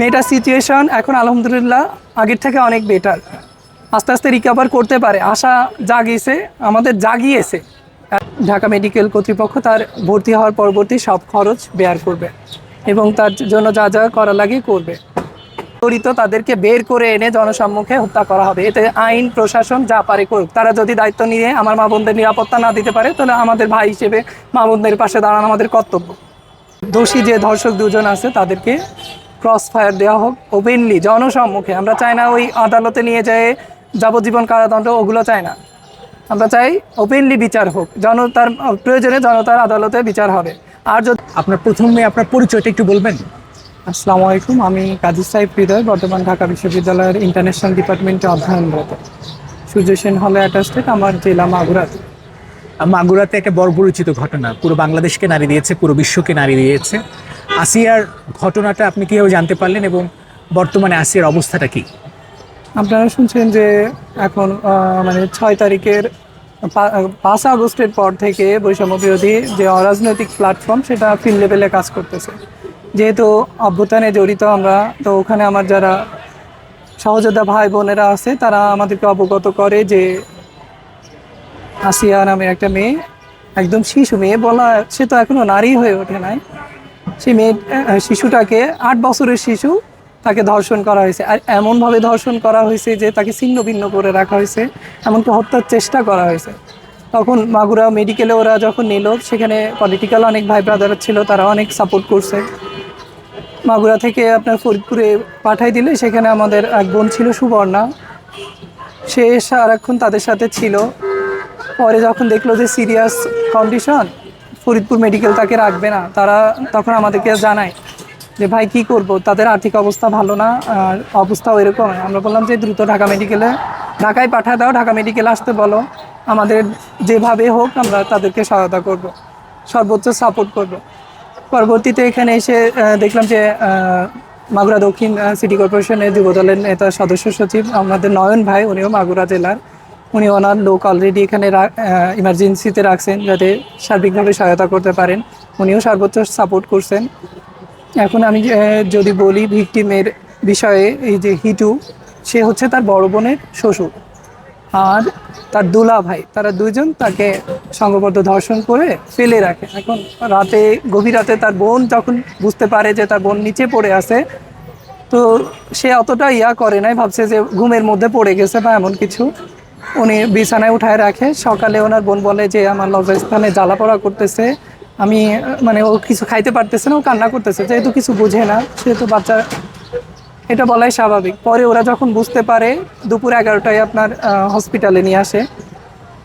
মেয়েটার সিচুয়েশন এখন আলহামদুলিল্লাহ আগের থেকে অনেক বেটার আস্তে আস্তে রিকভার করতে পারে। আশা জাগিয়েছে, আমাদের জাগিয়েছে। ঢাকা মেডিকেল কর্তৃপক্ষ তার ভর্তি হওয়ার পরবর্তী সব খরচ বেয়ার করবে এবং তার জন্য যা যা করা লাগে করবে। জড়িত তাদেরকে বের করে এনে জনসম্মুখে হত্যা করা হবে। এতে আইন, প্রশাসন যা পারে করুক। তারা যদি দায়িত্ব নিয়ে আমার মা বোনদের নিরাপত্তা না দিতে পারে, তাহলে আমাদের ভাই হিসেবে মা বোনদের পাশে দাঁড়ানো আমাদের কর্তব্য। দোষী যে ধর্ষক দুজন আছে, তাদেরকে ক্রস ফায়ার দেওয়া হোক ওপেনলি জনসম্মুখে। আমরা চাই না ওই আদালতে নিয়ে যেয়ে যাবজ্জীবন কারাদণ্ড ওগুলো চাই না। আমরা চাই ওপেনলি বিচার হোক জনতার প্রয়োজনে জনতার আদালতে বিচার হবে। আর যদি আপনার প্রথমে আপনার পরিচয়টা একটু বলবেন। আসসালামু আলাইকুম আমি কাজী সাহেব হৃদয় বর্তমান ঢাকা বিশ্ববিদ্যালয়ের ইন্টারন্যাশনাল ডিপার্টমেন্টে অধ্যয়নরত। সূর্য সেন হলে অ্যাটাস্টেড আমার জেলা মাগুরাতে। মাগুরাতে একটা বড় পরিচিত ঘটনা। পুরো বাংলাদেশকে নারী দিয়েছে পুরো বিশ্বকে নারী দিয়েছে। আসিয়ার ঘটনাটা আপনি কীভাবে জানতে পারলেন এবং বর্তমানে আসিয়ার অবস্থাটা কি? আপনারা শুনছেন যে এখন মানে ছয় তারিখের পাঁচ আগস্টের পর থেকে বৈষম্য বিরোধী যে অরাজনৈতিক প্ল্যাটফর্ম সেটা ফিল্ড লেভেলে কাজ করতেছে। যেহেতু অভ্যুত্থানে জড়িত আমরা, তো ওখানে আমার যারা সহযোদ্ধা ভাই বোনেরা আছে, তারা আমাদেরকে অবগত করে যে আসিয়া নামে একটা মেয়ে, একদম শিশু মেয়ে, বলা, সে তো এখনও নারী হয়ে ওঠে নাই। সেই মেয়ে শিশুটাকে আট বছরের শিশু তাকে ধর্ষণ করা হয়েছে। আর এমনভাবে ধর্ষণ করা হয়েছে যে তাকে ছিন্ন ভিন্ন করে রাখা হয়েছে, এমনকি হত্যার চেষ্টা করা হয়েছে। তখন মাগুরা মেডিকেলে ওরা যখন নিল, সেখানে পলিটিক্যাল অনেক ভাই ব্রাদার ছিল, তারা অনেক সাপোর্ট করছে। মাগুরা থেকে আপনার ফরিদপুরে পাঠাই দিলে, সেখানে আমাদের এক বোন ছিল, সুবর্ণা। সে সারাক্ষণ তাদের সাথে ছিল। পরে যখন দেখল যে সিরিয়াস কন্ডিশন ফরিদপুর মেডিকেল তাকে রাখবে না। তারা তখন আমাদেরকে জানায় যে, ভাই, কি করব? তাদের আর্থিক অবস্থা ভালো না, আর অবস্থাও এরকম। আমরা বললাম যে, দ্রুত ঢাকা মেডিকেলে ঢাকায় পাঠায় দাও, ঢাকা মেডিকেলে আসতে বলো। আমাদের যেভাবে হোক, আমরা তাদেরকে সহায়তা করব। সর্বোচ্চ সাপোর্ট করব। পরবর্তীতে এখানে এসে দেখলাম যে মাগুরা দক্ষিণ সিটি কর্পোরেশনের যুবদলের নেতা, সদস্য সচিব আমাদের নয়ন ভাই, উনিও মাগুরা জেলার। উনি ওনার লোক অলরেডি এখানে ইমার্জেন্সিতে রাখছেন যাতে সার্বিকভাবে সহায়তা করতে পারেন। উনিও সর্বোচ্চ সাপোর্ট করছেন। এখন আমি যদি বলি ভিকটিমের বিষয়ে, এই যে হিটু, সে হচ্ছে তার বড় বোনের শ্বশুর। আর তার দুলা ভাই, তারা দুইজন তাকে সংঘবদ্ধ ধর্ষণ করে ফেলে রাখে। এখন রাতে, গভীর রাতে তার বোন যখন বুঝতে পারে যে তার বোন নিচে পড়ে আছে, তো সে অতটা ইয়া করে নাই, ভাবছে যে ঘুমের মধ্যে পড়ে গেছে বা এমন কিছু। উনি বিছানায় উঠায় রাখে। সকালে ওনার বোন বলে যে, আমার লজ্জাস্থানে জ্বালা পড়া করতেছে। আমি মানে ও কিছু খাইতে পারতেছে না, ও কান্না করতেছে। যেহেতু কিছু বুঝে না, সেহেতু বাচ্চা এটা বলাই স্বাভাবিক। পরে ওরা যখন বুঝতে পারে, দুপুর এগারোটায় আপনার হসপিটালে নিয়ে আসে।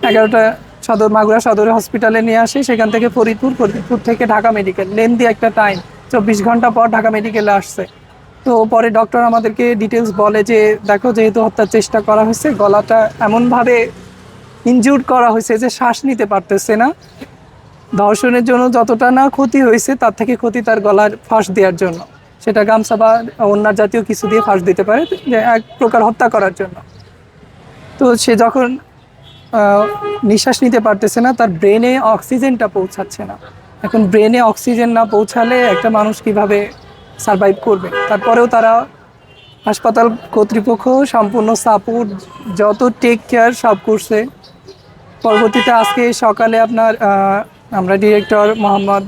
এগারোটা সদর, মাগুরা সদরে হসপিটালে নিয়ে আসে। সেখান থেকে ফরিদপুর ফরিদপুর থেকে ঢাকা মেডিকেল লেন্দি একটা টাইম চব্বিশ ঘণ্টা পর ঢাকা মেডিকেলে আসছে। তো পরে ডক্টর আমাদেরকে ডিটেলস বলে যে, দেখো যেহেতু হত্যার চেষ্টা করা হয়েছে, গলাটা এমনভাবে ইনজুর করা হয়েছে যে শ্বাস নিতে পারতেছে না। ধর্ষণের জন্য যতটা না ক্ষতি হয়েছে, তার থেকে ক্ষতি তার গলার ফাঁস দেওয়ার জন্য। সেটা গামছা বা অন্যার জাতীয় কিছু দিয়ে ফাঁস দিতে পারে এক প্রকার হত্যা করার জন্য। তো সে যখন নিঃশ্বাস নিতে পারতেছে না, তার ব্রেনে অক্সিজেনটা পৌঁছাচ্ছে না। এখন ব্রেনে অক্সিজেন না পৌঁছালে একটা মানুষ কীভাবে সারভাইভ করবে। তারপরেও তারা হাসপাতাল কর্তৃপক্ষ সম্পূর্ণ সাপোর্ট যত টেক কেয়ার সব করছে। পরবর্তীতে আজকে সকালে আপনার আমরা director Mohammad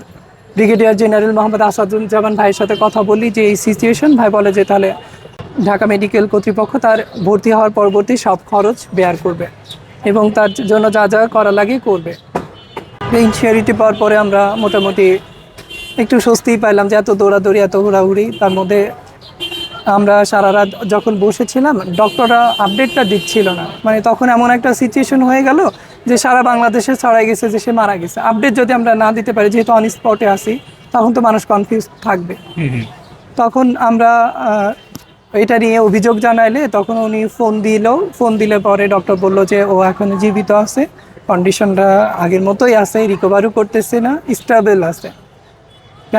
brigadier general Mohammad Asaduzzaman ভাইয়ের সাথে কথা বলি যে এই সিচুয়েশন ভাই বলে যে তাহলে ঢাকা মেডিকেল কর্তৃপক্ষ তার ভর্তি হওয়ার পরবর্তী সব খরচ বেয়ার করবে এবং তার জন্য যা যা করা লাগে করবে। ইনসিওরিটি পাওয়ার পরে আমরা মোটামুটি একটু স্বস্তিই পাইলাম যে এত দৌড়াদৌড়ি এত হুড়াহুড়ি। তার মধ্যে আমরা সারা রাত যখন বসেছিলাম ডক্টররা আপডেটটা দিচ্ছিল না। মানে তখন এমন একটা সিচুয়েশন হয়ে গেল যে সারা বাংলাদেশে ছড়াই গেছে যে সে মারা গেছে। আপডেট যদি আমরা না দিতে পারি যেহেতু অন স্পটে আসি তখন তো মানুষ কনফিউজ থাকবে। তখন আমরা এটা নিয়ে অভিযোগ জানাইলে তখন উনি ফোন দিল। ফোন দিলে পরে ডক্টর বলল যে ও এখন জীবিত আছে। কন্ডিশনটা আগের মতোই আছে রিকভারও করতেছে না স্টেবল আছে।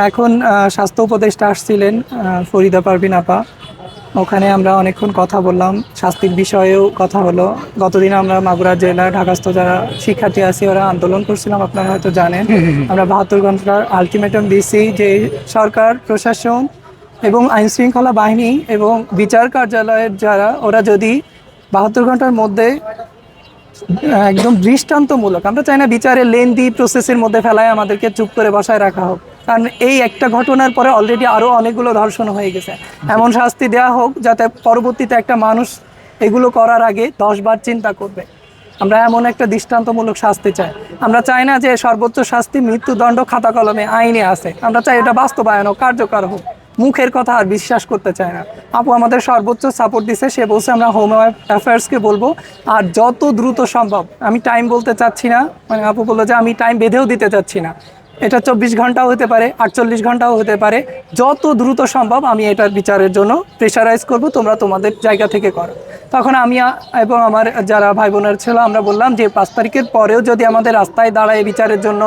এখন স্বাস্থ্য উপদেষ্টা আসছিলেন ফরিদা পারভিন আপা। ওখানে আমরা অনেকক্ষণ কথা বললাম শাস্তির বিষয়েও কথা হলো। গতদিন আমরা মাগুরা জেলা ঢাকাস্থ যারা শিক্ষার্থী আছি ওরা আন্দোলন করছিলাম আপনারা হয়তো জানেন। আমরা বাহাত্তর ঘণ্টার আলটিমেটাম দিয়েছি যে সরকার প্রশাসন এবং আইন শৃঙ্খলা বাহিনী এবং বিচার কার্যালয়ের যারা ওরা যদি বাহাত্তর ঘণ্টার মধ্যে একদম দৃষ্টান্তমূলক আমরা চাই না বিচারের লেন্দি প্রসেসের মধ্যে ফেলায় আমাদেরকে চুপ করে বসায় রাখা হোক। কারণ এই একটা ঘটনার পরে অলরেডি আরও অনেকগুলো ধর্ষণ হয়ে গেছে। এমন শাস্তি দেওয়া হোক যাতে পরবর্তীতে একটা মানুষ এগুলো করার আগে দশবার চিন্তা করবে। আমরা এমন একটা দৃষ্টান্তমূলক শাস্তি চাই। আমরা চাই না যে সর্বোচ্চ শাস্তি, মৃত্যুদণ্ড খাতা কলমে আইনে আছে। আমরা চাই এটা বাস্তবায়ন হোক, কার্যকর হোক। মুখের কথা আর বিশ্বাস করতে চায় না। আপু আমাদের সর্বোচ্চ সাপোর্ট দিছে, সে বলছে আমরা হোম অ্যাফেয়ার্সকে বলব। আর যত দ্রুত সম্ভব, আমি টাইম বলতে চাচ্ছি না। মানে আপু বলল যে আমি টাইম বেঁধেও দিতে চাচ্ছি না। এটা চব্বিশ ঘন্টাও হতে পারে, আটচল্লিশ ঘন্টাও হতে পারে। যত দ্রুত সম্ভব আমি এটার বিচারের জন্য প্রেশারাইজ করব, তোমরা তোমাদের জায়গা থেকে করো। তখন আমি এবং আমার যারা ভাই বোনের ছিল, আমরা বললাম যে পাঁচ তারিখের পরেও যদি আমাদের রাস্তায় দাঁড়ায় বিচারের জন্য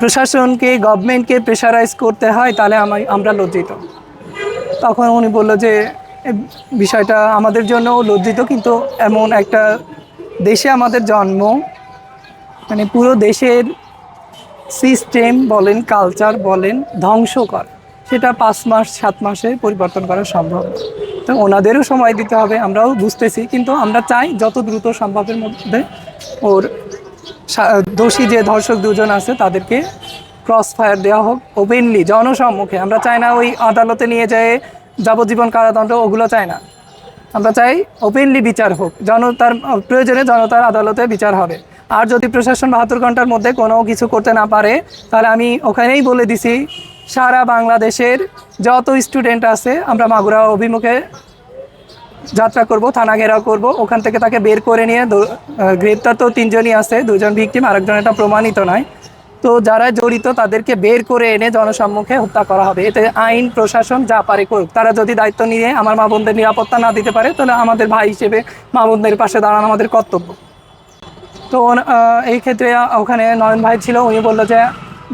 প্রশাসনকে গভর্নমেন্টকে প্রেশারাইজ করতে হয়, তাহলে আমি, আমরা লজ্জিত। তখন উনি বলল যে বিষয়টা আমাদের জন্য লজ্জিত, কিন্তু এমন একটা দেশে আমাদের জন্ম মানে পুরো দেশের সিস্টেম বলেন, কালচার বলেন, ধ্বংস কর। সেটা পাঁচ মাস, সাত মাসে পরিবর্তন করা সম্ভব। তো ওনাদেরও সময় দিতে হবে, আমরাও বুঝতেছি, কিন্তু আমরা চাই যত দ্রুত সম্ভবের মধ্যে ওর দোষী যে ধর্ষক দুজন আছে, তাদেরকে ক্রস ফায়ার দেওয়া হোক ওপেনলি জনসম্মুখে। আমরা চাই না ওই আদালতে নিয়ে যেয়ে যাবজ্জীবন কারাদণ্ড, ওগুলো চাই না। আমরা চাই ওপেনলি বিচার হোক। জনতার, প্রয়োজনে জনতার আদালতে বিচার হবে। আর যদি প্রশাসন বাহাত্তর ঘণ্টার মধ্যে কোনো কিছু করতে না পারে, তাহলে আমি ওখানেই বলে দিছি, সারা বাংলাদেশের যত স্টুডেন্ট আছে, আমরা মাগুরা অভিমুখে যাত্রা করব, থানা ঘেরাও করব, ওখান থেকে তাকে বের করে নিয়ে গ্রেপ্তার তো তিনজনই আছে দুজন ভিকটিম আরেকজন এটা প্রমাণিত নয়। তো যারা জড়িত, তাদেরকে বের করে এনে জনসম্মুখে হত্যা করা হবে। এতে আইন, প্রশাসন যা পারে করুক। তারা যদি দায়িত্ব নিয়ে আমার মা বোনদের নিরাপত্তা না দিতে পারে, তাহলে আমাদের ভাই হিসেবে মা বোনদের পাশে দাঁড়ানো আমাদের কর্তব্য। তো এই ক্ষেত্রে ওখানে নয়ন ভাই ছিল, উনি বলল যে,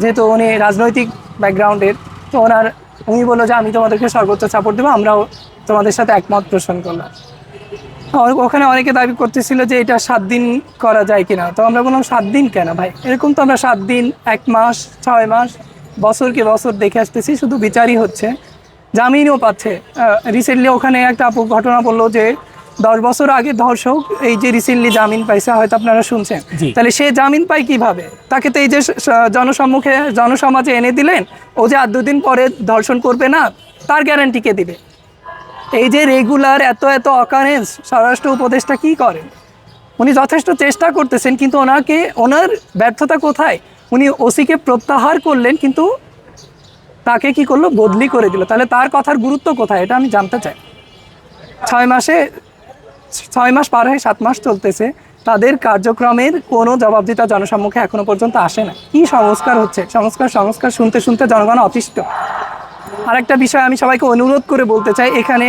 যেহেতু উনি রাজনৈতিক ব্যাকগ্রাউন্ডের তো ওনার, উনি বলল যে, আমি তোমাদেরকে সর্বোচ্চ সাপোর্ট দেবো, আমরাও তোমাদের সাথে একমত পোষণ করলাম। ওখানে অনেকে দাবি করতেছিল যে, এটা সাত দিন করা যায় কিনা? তো আমরা বললাম, সাত দিন কেন ভাই? এরকম তো আমরা সাত দিন, এক মাস, ছয় মাস বছরকে বছর দেখে আসতেছি, শুধু বিচারই হচ্ছে। জামিনও পাচ্ছে। রিসেন্টলি ওখানে একটা ঘটনা বলল যে দশ বছর আগে ধর্ষক এই যে রিসেন্টলি জামিন পাইছে হয়তো আপনারা শুনছেন। তাহলে সে জামিন পায় কীভাবে? তাকে তো এই যে জনসম্মুখে জনসমাজে এনে দিলেন ও যে আর দুদিন পরে ধর্ষণ করবে না তার গ্যারান্টি কে দিবে? এই যে রেগুলার এত এত অকারেন্স স্বরাষ্ট্র উপদেষ্টা কি করেন? উনি যথেষ্ট চেষ্টা করতেছেন কিন্তু ওনাকে ওনার ব্যর্থতা কোথায়? উনি ওসিকে প্রত্যাহার করলেন কিন্তু তাকে কি করল? বদলি করে দিল। তাহলে তার কথার গুরুত্ব কোথায়? এটা আমি জানতে চাই। ছয় মাসে ছয় মাস পার হয়ে সাত মাস চলতেছে, তাদের কার্যক্রমের কোনো জবাবদিতা জনসম্মুখে এখনও পর্যন্ত আসে না। কি সংস্কার হচ্ছে? সংস্কার সংস্কার শুনতে শুনতে জনগণ অতিষ্ঠ। আরেকটা বিষয় আমি সবাইকে অনুরোধ করে বলতে চাই, এখানে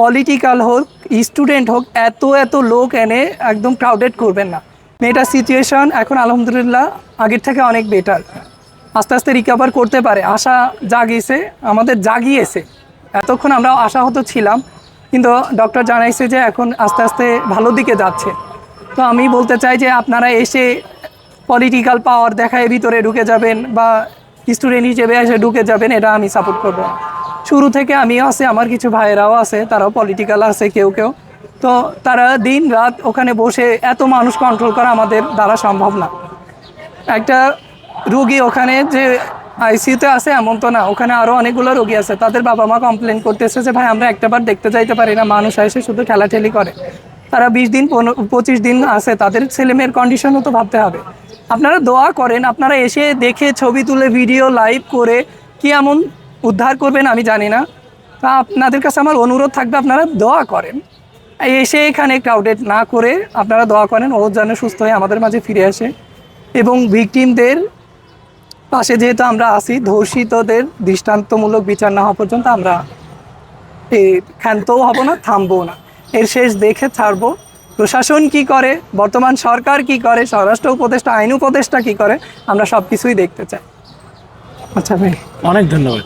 পলিটিক্যাল হোক স্টুডেন্ট হোক, এত এত লোক এনে একদম ক্রাউডেড করবেন না। মেয়েটার সিচুয়েশন এখন আলহামদুলিল্লাহ আগের থেকে অনেক বেটার আস্তে আস্তে রিকভার করতে পারে। আশা জাগিয়েছে, আমাদের জাগিয়েছে। এতক্ষণ আমরা আশাহত ছিলাম কিন্তু ডক্টর জানাইছে যে এখন আস্তে আস্তে ভালো দিকে যাচ্ছে। তো আমি বলতে চাই যে আপনারা এসে পলিটিক্যাল পাওয়ার দেখায় ভিতরে ঢুকে যাবেন বা স্টুডেন্ট হিসেবে এসে ঢুকে যাবেন, এটা আমি সাপোর্ট করব। শুরু থেকে আমিও আছে, আমার কিছু ভাইয়েরাও আছে, তারাও পলিটিক্যাল আছে, কেউ কেউ। তো তারা দিন রাত ওখানে বসে এত মানুষ কন্ট্রোল করা আমাদের দ্বারা সম্ভব না। একটা রোগী ওখানে যে আইসিইউতে আছে, এমন তো না। ওখানে আরও অনেকগুলো রোগী আছে। তাদের বাবা মা কমপ্লেন করতেছে যে, ভাই, আমরা একটাবার দেখতে যাইতে পারি না। মানুষ এসে শুধু ঠেলাঠেলি করে। তারা বিশ দিন, পনেরো, পঁচিশ দিন আছে। তাদের ছেলে মেয়ের কন্ডিশনও তো ভাবতে হবে। আপনারা দোয়া করেন, আপনারা এসে দেখে ছবি তুলে ভিডিও লাইভ করে কি এমন উদ্ধার করবেন আমি জানি না। তা আপনাদের কাছে আমার অনুরোধ থাকবে, আপনারা দোয়া করেন। এসে এখানে ক্রাউডেড না করে আপনারা দোয়া করেন, ও যেন সুস্থ হয়ে আমাদের মাঝে ফিরে আসে। এবং ভিকটিমদের পাশে যেহেতু আমরা আছি, ধর্ষিতদের দৃষ্টান্তমূলক বিচার না হওয়া পর্যন্ত আমরা এই ক্ষান্তও হব না থামবো না। এর শেষ দেখে ছাড়বো। প্রশাসন কি করে? বর্তমান সরকার কি করে? স্বরাষ্ট্র উপদেষ্টা, আইন উপদেষ্টা কি করে? আমরা সব কিছুই দেখতে চাই। আচ্ছা ভাই। অনেক ধন্যবাদ।